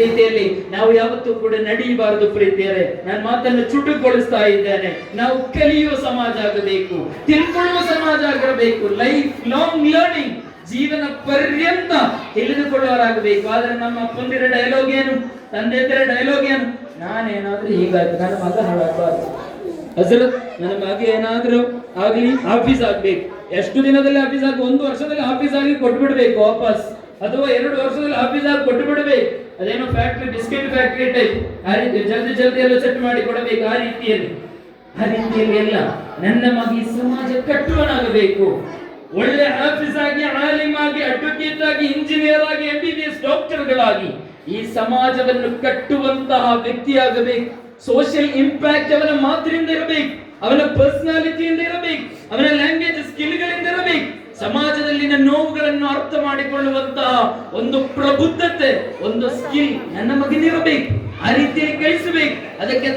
ರೀತಿಯಲ್ಲಿ ನಾವು ಯಾವತ್ತೂ ಕೂಡ ನಡೆಯಬಾರದು ಪ್ರೀತಿಯರೆ. ನನ್ನ ಮಾತನ್ನು ಚುಟುಗೊಳಿಸ್ತಾ ಇದ್ದೇನೆ. ನಾವು ಕಲಿಯುವ ಸಮಾಜ ಆಗಬೇಕು, ತಿಳ್ಕೊಳ್ಳುವ ಸಮಾಜ ಆಗಿರಬೇಕು ಲೈಫ್ ಲಾಂಗ್ ಲರ್ನಿಂಗ್ ಜೀವನ ಪರ್ಯಂತ ತಿಳಿದುಕೊಳ್ಳುವರಾಗಬೇಕು ಆದ್ರೆ ನಮ್ಮ ಅಪ್ಪಂದಿರ ಡೈಲಾಗ್ ಏನು? ತಂದೆಯಂದಿರ ಡೈಲಾಗ್ ಏನು? ನಾನೇನಾದ್ರೂ ಹೀಗಾಯ್ತು ನನ್ನ ಮಗ ಹಾಳಾಗಬಾರ್ದು. ಹಜರತ್, ನನ್ನ ಮಗ ಏನಾದ್ರೂ ಆಗ್ಲಿ ಆಫೀಸ್ ಆಗ್ಬೇಕು. ಎಷ್ಟು ದಿನದಲ್ಲಿ ಆಫೀಸ್ ಆಗಿ, ಒಂದು ವರ್ಷದಲ್ಲಿ ಆಫೀಸ್ ಆಗಿ ಕೊಟ್ಬಿಡ್ಬೇಕು ವಾಪಸ್. ಅಥವಾ ಎರಡು ವರ್ಷದಲ್ಲಿ ಆಫೀಸ್ ಆಗಿ ಕೊಟ್ಟು ಬಿಡ್ಬೇಕು ಅದೇನೋ ಫ್ಯಾಕ್ಟ್ರಿ ಬಿಸ್ಕೆಟ್ ಫ್ಯಾಕ್ಟ್ರಿ ಟೈಪ್ ಆ ರೀತಿ ಜಲ್ದಿ ಜಲ್ದಿ ಎಲ್ಲ ಸೆಟ್ ಮಾಡಿ ಕೊಡಬೇಕು ಆ ರೀತಿಯಲ್ಲಿ. ಆ ರೀತಿಯಲ್ಲಿ ಎಲ್ಲ ನನ್ನ ಮಗ ಸಮಾಜ ಕಟ್ಟುವನಾಗಬೇಕು. ಒಳ್ಳೆ ಆಫೀಸ್ ಆಗಿ ಆಲಿಮ್ ಆಗಿ ಅಡ್ವೊಕೇಟ್ ಆಗಿ ಇಂಜಿನಿಯರ್ ಆಗಿ ಎಂ ಬಿ ಬಿ ಎಸ್ ಡಾಕ್ಟರ್ಗಳಾಗಿ ಈ ಸಮಾಜವನ್ನು ಕಟ್ಟುವಂತಹ ವ್ಯಕ್ತಿಯಾಗಬೇಕು. ಸೋಷಿಯಲ್ ಇಂಪ್ಯಾಕ್ಟ್ ಅವನ ಮಾತಿನಿಂದ ಇರಬೇಕು. ಅವನ ಪರ್ಸನಾಲಿಟಿಯಿಂದ ಇರಬೇಕು. ಅವನ ಸಮಾಜದಲ್ಲಿನ ನೋವುಗಳನ್ನು ಅರ್ಥ ಮಾಡಿಕೊಳ್ಳುವಂತಹ ಒಂದು ಪ್ರಬುದ್ಧತೆ ಒಂದು ಸ್ಕಿಲ್ ನನ್ನ ಮಗನಿರಬೇಕು ಆ ರೀತಿಯಲ್ಲಿ ಕಳಿಸಬೇಕು. ಅದಕ್ಕೆ